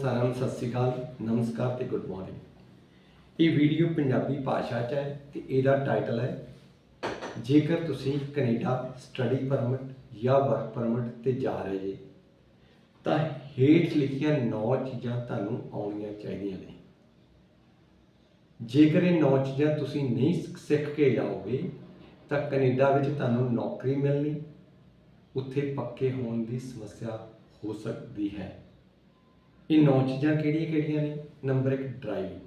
ਸਾਰਿਆਂ ਨੂੰ ਸਤਿ ਸ੍ਰੀ ਅਕਾਲ, ਨਮਸਕਾਰ ਤੇ ਗੁੱਡ ਮਾਰਨਿੰਗ। ਇਹ ਵੀਡੀਓ ਪੰਜਾਬੀ ਭਾਸ਼ਾ 'ਚ ਹੈ ਤੇ ਇਹਦਾ ਟਾਈਟਲ ਹੈ, ਜੇਕਰ ਤੁਸੀਂ ਕੈਨੇਡਾ ਸਟੱਡੀ ਪਰਮਿਟ ਜਾਂ ਵਰਕ ਪਰਮਿਟ ਤੇ ਜਾ ਰਹੇ ਜੇ, ਤਾਂ ਹੇਠ ਲਿਖੀਆਂ 9 ਚੀਜ਼ਾਂ ਤੁਹਾਨੂੰ ਆਉਣੀਆਂ ਚਾਹੀਦੀਆਂ ਨੇ। ਜੇਕਰ ਇਹ 9 ਚੀਜ਼ਾਂ ਤੁਸੀਂ ਨਹੀਂ ਸਿੱਖ- ਕੇ ਜਾਓਗੇ, ਤਾਂ ਕੈਨੇਡਾ ਵਿੱਚ ਤੁਹਾਨੂੰ ਨੌਕਰੀ ਮਿਲਣੀ, ਉੱਥੇ ਪੱਕੇ ਹੋਣ ਦੀ ਸਮੱਸਿਆ ਹੋ ਸਕਦੀ ਹੈ। ਇਹ ਨੌ ਚੀਜ਼ਾਂ ਕਿਹੜੀਆਂ ਕਿਹੜੀਆਂ ਨੇ? Number 1 driving.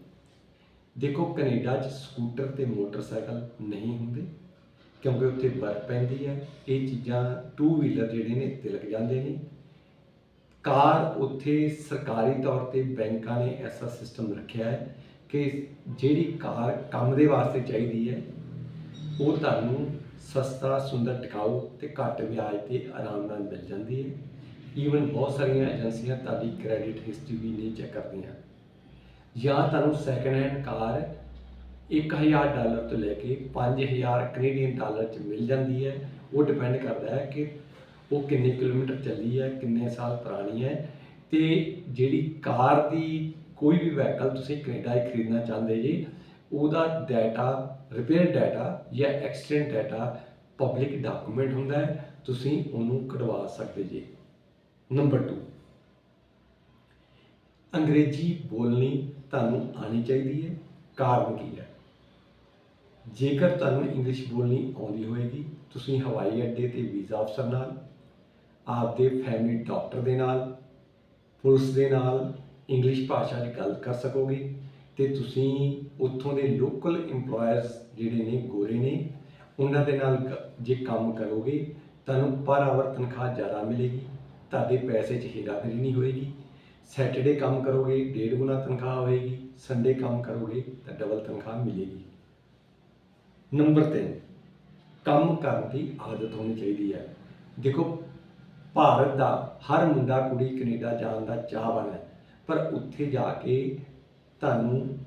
ਦੇਖੋ, ਕੈਨੇਡਾ 'ਚ ਸਕੂਟਰ ਤੇ ਮੋਟਰਸਾਈਕਲ ਨਹੀਂ ਹੁੰਦੇ, ਕਿਉਂਕਿ ਉੱਥੇ ਬਰਫ਼ ਪੈਂਦੀ ਹੈ। ਇਹ ਚੀਜ਼ਾਂ ਟੂ ਵੀਲਰ ਜਿਹੜੇ ਨੇ, ਤਿਲਕ ਜਾਂਦੇ ਨੇ। ਕਾਰ ਉੱਥੇ ਸਰਕਾਰੀ ਤੌਰ ਤੇ ਬੈਂਕਾਂ ਨੇ ਐਸਾ ਸਿਸਟਮ ਰੱਖਿਆ ਹੈ ਕਿ ਜਿਹੜੀ ਕਾਰ ਕੰਮ ਦੇ ਵਾਸਤੇ ਚਾਹੀਦੀ ਹੈ, ਉਹ ਤੁਹਾਨੂੰ ਸਸਤਾ, ਸੁੰਦਰ ਟਿਕਾਊ ਤੇ ਘੱਟ ਵਿਆਜ ਤੇ ਆਰਾਮ ਨਾਲ ਮਿਲ ਜਾਂਦੀ ਹੈ। ਈਵਨ ਬਹੁਤ ਸਾਰੀਆਂ ਏਜੰਸੀਆਂ ਤੁਹਾਡੀ ਕ੍ਰੈਡਿਟ ਹਿਸਟਰੀ ਵੀ ਨਹੀਂ ਚੈੱਕ ਕਰਦੀਆਂ। ਜਾਂ ਤੁਹਾਨੂੰ ਸੈਕੰਡ ਹੈਂਡ ਕਾਰ 1000 ਡਾਲਰ ਤੋਂ ਲੈ ਕੇ 5000 ਕੈਨੇਡੀਅਨ ਡਾਲਰ ਚ ਮਿਲ ਜਾਂਦੀ ਹੈ। ਉਹ ਡਿਪੈਂਡ ਕਰਦਾ ਹੈ ਕਿ ਉਹ ਕਿੰਨੇ ਕਿਲੋਮੀਟਰ ਚੱਲੀ ਹੈ, ਕਿੰਨੇ ਸਾਲ ਪੁਰਾਣੀ ਹੈ। ਤੇ ਜਿਹੜੀ ਕਾਰ ਦੀ ਕੋਈ ਵੀ ਵਹੀਕਲ ਤੁਸੀਂ ਕੈਨੇਡਾ 'ਚ ਖਰੀਦਣਾ ਚਾਹੁੰਦੇ ਜੀ, ਉਹਦਾ ਡਾਟਾ ਰਿਪੇਅਰ ਡਾਟਾ ਜਾਂ ਐਕਸੀਡੈਂਟ ਡਾਟਾ ਪਬਲਿਕ ਡਾਕੂਮੈਂਟ ਹੁੰਦਾ ਹੈ, ਤੁਸੀਂ ਉਹਨੂੰ ਕਢਵਾ ਸਕਦੇ ਜੀ। ਨੰਬਰ 2 ਅੰਗਰੇਜ਼ੀ ਬੋਲਣੀ ਤੁਹਾਨੂੰ ਆਣੀ ਚਾਹੀਦੀ ਹੈ, ਕਾਰਨ ਕੀ ਹੈ? ਜੇਕਰ ਤੁਹਾਨੂੰ ਇੰਗਲਿਸ਼ ਬੋਲਣੀ ਆਉਂਦੀ ਹੋਏਗੀ, ਤੁਸੀਂ ਹਵਾਈ ਅੱਡੇ ਤੇ ਵੀਜ਼ਾ ਅਫਸਰ ਨਾਲ, ਆਪਦੇ ਫੈਮਿਲੀ ਡਾਕਟਰ ਦੇ ਨਾਲ, ਪੁਲਿਸ ਦੇ ਨਾਲ ਇੰਗਲਿਸ਼ ਭਾਸ਼ਾ 'ਚ ਗੱਲ ਕਰ ਸਕੋਗੇ ਤੇ ਤੁਸੀਂ ਉੱਥੋਂ ਦੇ ਲੋਕਲ EMPLOYERS ਜਿਹੜੇ ਨੇ, ਗੋਰੇ ਨੇ, ਉਹਨਾਂ ਦੇ ਨਾਲ ਜੇ ਕੰਮ ਕਰੋਗੇ, ਤੁਹਾਨੂੰ ਪਰ ਆਵਰ ਤਨਖਾਹ ਜ਼ਿਆਦਾ ਮਿਲੇਗੀ। ਤੁਹਾਡੇ ਪੈਸੇ 'ਚ ਹੇਰਾਫੇਰੀ ਨਹੀਂ ਹੋਏਗੀ। ਸੈਟਰਡੇ ਕੰਮ ਕਰੋਗੇ, ਡੇਢ ਗੁਣਾ ਤਨਖਾਹ ਹੋਏਗੀ। ਸੰਡੇ ਕੰਮ ਕਰੋਗੇ ਤਾਂ ਡਬਲ ਤਨਖਾਹ ਮਿਲੇਗੀ। ਨੰਬਰ 3 ਕੰਮ ਕਰਨ ਦੀ ਆਦਤ ਹੋਣੀ ਚਾਹੀਦੀ ਹੈ। ਦੇਖੋ, ਭਾਰਤ ਦਾ ਹਰ ਮੁੰਡਾ ਕੁੜੀ ਕੈਨੇਡਾ ਜਾਣ ਦਾ ਚਾਹਵਾਨ ਹੈ। ਪਰ ਉੱਥੇ ਜਾ ਕੇ ਤੁਹਾਨੂੰ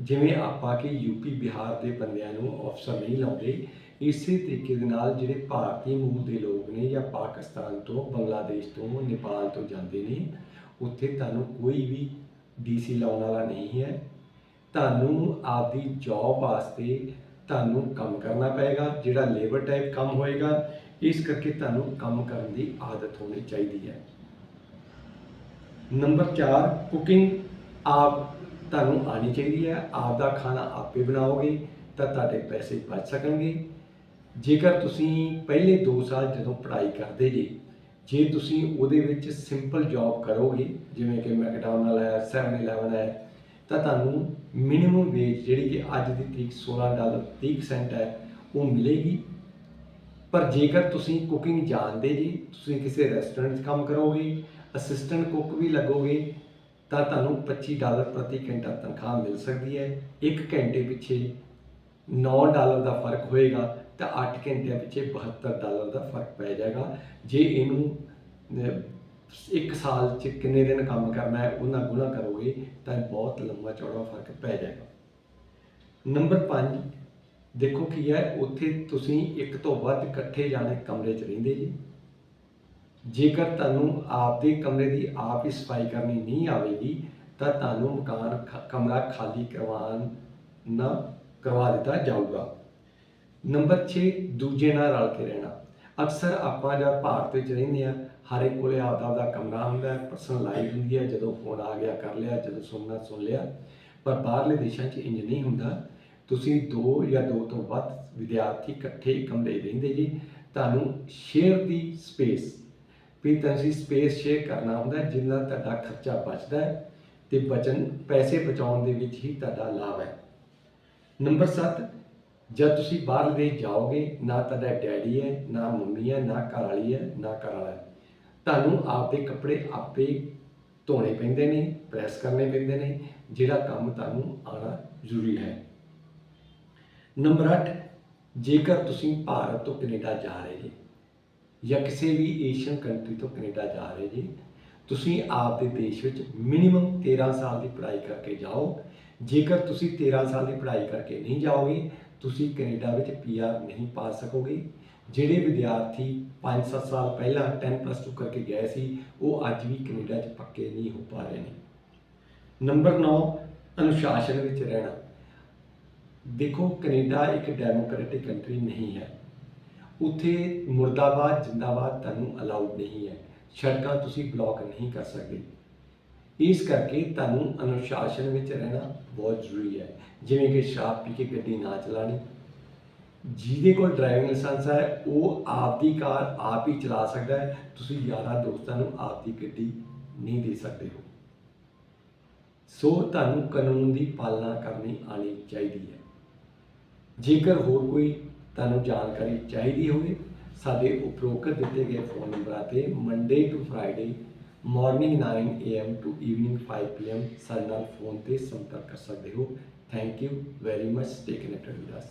ਜਿਵੇਂ ਆਪਾਂ ਕਿ ਯੂਪੀ ਬਿਹਾਰ ਦੇ ਬੰਦਿਆਂ ਨੂੰ ਅਫਸਰ ਨਹੀਂ ਲਾਉਂਦੇ ਇਸੇ ਤਰੀਕੇ ਦੇ ਨਾਲ ਜਿਹੜੇ ਭਾਰਤੀ ਮੂਲ ਦੇ ਲੋਕ ਨੇ ਜਾਂ ਪਾਕਿਸਤਾਨ ਤੋਂ, ਬੰਗਲਾਦੇਸ਼ ਤੋਂ, ਨੇਪਾਲ ਤੋਂ ਜਾਂਦੇ ਨੇ, ਉੱਥੇ ਤੁਹਾਨੂੰ ਕੋਈ ਵੀ ਡੀਸੀ ਲਾਉਣ ਵਾਲਾ ਨਹੀਂ ਹੈ। ਤੁਹਾਨੂੰ ਆਪਦੀ ਜੌਬ ਵਾਸਤੇ ਤੁਹਾਨੂੰ ਕੰਮ ਕਰਨਾ ਪਏਗਾ, ਜਿਹੜਾ ਲੇਬਰ ਟਾਈਪ ਕੰਮ ਹੋਏਗਾ, ਇਸ ਕਰਕੇ ਤੁਹਾਨੂੰ ਕੰਮ ਕਰਨ ਦੀ ਆਦਤ ਹੋਣੀ ਚਾਹੀਦੀ ਹੈ। ਨੰਬਰ 4 ਕੁਕਿੰਗ ਆਪ ਤੁਹਾਨੂੰ ਆਣੀ ਚਾਹੀਦੀ ਹੈ। ਆਪ ਦਾ ਖਾਣਾ ਆਪੇ ਬਣਾਓਗੇ, ਤਾਂ ਤੁਹਾਡੇ ਪੈਸੇ ਬਚ ਸਕਣਗੇ। ਜੇਕਰ ਤੁਸੀਂ ਪਹਿਲੇ 2 ਸਾਲ ਜਦੋਂ ਪੜ੍ਹਾਈ ਕਰਦੇ ਜੀ, ਜੇ ਤੁਸੀਂ ਉਹਦੇ ਵਿੱਚ ਸਿੰਪਲ ਜੌਬ ਕਰੋਗੇ, ਜਿਵੇਂ ਕਿ ਮੈਕਡੋਨਲ ਹੈ 7-11 ਹੈ, ਤਾਂ ਤੁਹਾਨੂੰ ਮਿਨੀਮਮ ਵੇਜ ਜਿਹੜੀ ਕਿ ਅੱਜ ਦੀ ਤਰੀਕ 16 ਡਾਲਰ 30 ਸੈਂਟ ਹੈ, ਉਹ ਮਿਲੇਗੀ। ਪਰ ਜੇਕਰ ਤੁਸੀਂ ਕੁਕਿੰਗ ਜਾਣਦੇ ਜੀ, ਤੁਸੀਂ ਕਿਸੇ ਰੈਸਟੋਰੈਂਟ 'ਚ ਕੰਮ ਕਰੋਗੇ ਅਸਿਸਟੈਂਟ ਕੁੱਕ ਵੀ ਲੱਗੋਗੇ, ਤਾਂ ਤੁਹਾਨੂੰ 25 ਡਾਲਰ ਪ੍ਰਤੀ ਘੰਟਾ ਤਨਖਾਹ ਮਿਲ ਸਕਦੀ ਹੈ। 1 ਘੰਟੇ ਪਿੱਛੇ 9 ਡਾਲਰ ਦਾ ਫ਼ਰਕ ਹੋਏਗਾ। ਤਾਂ 8 ਘੰਟਿਆਂ ਪਿੱਛੇ 72 ਡਾਲਰ ਦਾ ਫ਼ਰਕ ਪੈ ਜਾਏਗਾ। ਜੇ ਇਹਨੂੰ ਇੱਕ ਸਾਲ 'ਚ ਕਿੰਨੇ ਦਿਨ ਕੰਮ ਕਰਨਾ ਹੈ, ਉਹਨਾਂ ਗੁਣਾ ਕਰੋਗੇ, ਤਾਂ ਬਹੁਤ ਲੰਮਾ ਚੌੜਾ ਫ਼ਰਕ ਪੈ ਜਾਏਗਾ। ਨੰਬਰ 5 ਦੇਖੋ ਕੀ ਹੈ, ਉੱਥੇ ਤੁਸੀਂ ਇੱਕ ਤੋਂ ਵੱਧ ਇਕੱਠੇ ਜਾਣੇ ਕਮਰੇ 'ਚ ਰਹਿੰਦੇ ਜੀ। ਜੇਕਰ ਤੁਹਾਨੂੰ ਆਪਦੇ ਕਮਰੇ ਦੀ ਆਪ ਹੀ ਸਫ਼ਾਈ ਕਰਨੀ ਨਹੀਂ ਆਵੇਗੀ, ਤਾਂ ਤੁਹਾਨੂੰ ਮਕਾਨ, ਖ- ਕਮਰਾ ਖਾਲੀ ਕਰਵਾਉਣ, ਨਾ ਕਰਵਾ ਦਿੱਤਾ ਜਾਊਗਾ। ਨੰਬਰ 6 ਦੂਜੇ ਨਾਲ ਰਲ ਕੇ ਰਹਿਣਾ। ਅਕਸਰ ਆਪਾਂ ਜਾਂ ਭਾਰਤ ਵਿੱਚ ਰਹਿੰਦੇ ਆ ਹਰ ਇੱਕ ਕੋਲੇ ਆਪਦਾ ਆਪਦਾ ਕਮਰਾ ਹੁੰਦਾ ਹੈ ਪਰਸਨਲ ਲਾਈਫ ਹੁੰਦੀ ਹੈ ਜਦੋਂ ਫੋਨ ਆ ਗਿਆ ਕਰ ਲਿਆ ਜਦੋਂ ਸੁਣਨਾ ਸੁਣ ਲਿਆ। ਪਰ ਬਾਹਰਲੇ ਦੇਸ਼ਾਂ 'ਚ ਇੰਜ ਨਹੀਂ ਹੁੰਦਾ। ਤੁਸੀਂ ਦੋ ਜਾਂ ਦੋ ਤੋਂ ਵੱਧ ਵਿਦਿਆਰਥੀ ਇਕੱਠੇ ਕਮਰੇ ਰਹਿੰਦੇ ਜੀ। ਤੁਹਾਨੂੰ ਸ਼ੇਅਰ ਦੀ ਸਪੇਸ ਵੀ ਤੁਸੀਂ ਸਪੇਸ ਸ਼ੇਅਰ ਕਰਨਾ ਹੁੰਦਾ ਹੈ, ਜਿੰਨਾ ਤੁਹਾਡਾ ਖਰਚਾ ਬਚਦਾ ਹੈ ਤੇ ਬਚਨ ਪੈਸੇ ਬਚਾਉਣ ਦੇ ਵਿੱਚ ਹੀ ਤੁਹਾਡਾ ਲਾਭ ਹੈ। ਨੰਬਰ 7 ਜਦ ਤੁਸੀਂ ਬਾਹਰ ਦੇਸ਼ ਜਾਓਗੇ, ਨਾ ਤੁਹਾਡਾ ਡੈਡੀ ਹੈ, ਨਾ ਮੰਮੀ ਹੈ, ਨਾ ਘਰ ਵਾਲੀ ਹੈ, ਨਾ ਘਰ ਵਾਲਾ ਹੈ। ਤੁਹਾਨੂੰ ਆਪਦੇ ਕੱਪੜੇ ਆਪੇ ਧੋਣੇ ਪੈਂਦੇ ਨੇ, ਪ੍ਰੈਸ ਕਰਨੇ ਪੈਂਦੇ ਨੇ, ਜਿਹੜਾ ਕੰਮ ਤੁਹਾਨੂੰ ਆਣਾ ਜ਼ਰੂਰੀ ਹੈ। ਨੰਬਰ 8 ਜੇਕਰ ਤੁਸੀਂ ਭਾਰਤ ਤੋਂ ਕੈਨੇਡਾ ਜਾ ਰਹੇ ਜੀ ਜਾਂ ਕਿਸੇ ਵੀ ਏਸ਼ੀਅਨ ਕੰਟਰੀ ਤੋਂ ਕੈਨੇਡਾ ਜਾ ਰਹੇ ਜੀ, ਤੁਸੀਂ ਆਪ ਦੇ ਦੇਸ਼ ਵਿੱਚ ਮਿਨੀਮਮ 13 ਸਾਲ ਦੀ ਪੜ੍ਹਾਈ ਕਰਕੇ ਜਾਓ। ਜੇਕਰ ਤੁਸੀਂ 13 ਸਾਲ ਦੀ ਪੜ੍ਹਾਈ ਕਰਕੇ ਨਹੀਂ ਜਾਓਗੇ ਤੁਸੀਂ ਕੈਨੇਡਾ ਵਿੱਚ ਪੀਆਰ ਨਹੀਂ ਪਾ ਸਕੋਗੇ। ਜਿਹੜੇ ਵਿਦਿਆਰਥੀ 5-7 ਸਾਲ ਪਹਿਲਾਂ 10 ਪਲੱਸ 2 ਕਰਕੇ ਗਏ ਸੀ, ਉਹ ਅੱਜ ਵੀ ਕੈਨੇਡਾ 'ਚ ਪੱਕੇ ਨਹੀਂ ਹੋ ਪਾ ਰਹੇ ਨੇ। ਨੰਬਰ 9 ਅਨੁਸ਼ਾਸਨ ਵਿੱਚ ਰਹਿਣਾ। ਦੇਖੋ, ਕੈਨੇਡਾ ਇੱਕ ਡੈਮੋਕ੍ਰੈਟਿਕ ਕੰਟਰੀ ਨਹੀਂ ਹੈ। ਉੱਥੇ ਮੁਰਦਾਬਾਦ, ਜਿੰਦਾਬਾਦ ਤੁਹਾਨੂੰ ਅਲਾਉਡ ਨਹੀਂ ਹੈ। ਸੜਕਾਂ ਤੁਸੀਂ ਬਲੌਕ ਨਹੀਂ ਕਰ ਸਕਦੇ। ਇਸ ਕਰਕੇ ਤੁਹਾਨੂੰ ਅਨੁਸ਼ਾਸਨ ਵਿੱਚ ਰਹਿਣਾ ਬਹੁਤ ਜ਼ਰੂਰੀ ਹੈ। ਜਿਵੇਂ ਕਿ ਸ਼ਰਾਬ ਪੀ ਕੇ ਗੱਡੀ ਨਾ ਚਲਾਣੀ। ਜਿਹਦੇ ਕੋਲ ਡਰਾਈਵਿੰਗ ਲਾਇਸੈਂਸ ਹੈ, ਉਹ ਆਪ ਦੀ ਕਾਰ ਆਪ ਹੀ ਚਲਾ ਸਕਦਾ ਹੈ। ਤੁਸੀਂ ਯਾਰਾਂ ਦੋਸਤਾਂ ਨੂੰ ਆਪ ਦੀ ਗੱਡੀ ਨਹੀਂ ਦੇ ਸਕਦੇ ਹੋ। ਸੋ ਤੁਹਾਨੂੰ ਕਾਨੂੰਨ ਦੀ ਪਾਲਣਾ ਕਰਨੀ ਆਣੀ ਚਾਹੀਦੀ ਹੈ। ਜੇਕਰ ਹੋਰ ਕੋਈ ਤੁਹਾਨੂੰ ਜਾਣਕਾਰੀ ਚਾਹੀਦੀ ਹੋਵੇ, ਸਾਡੇ ਉਪਰੋਕਤ ਦਿੱਤੇ ਗਏ ਫੋਨ ਨੰਬਰਾਂ ਤੇ Monday to Friday morning 9 AM to evening 5 PM ਸਾਡੇ ਨਾਲ ਫੋਨ ਤੇ ਸੰਪਰਕ ਕਰ ਸਕਦੇ ਹੋ। Thank you very much. Stay connected with us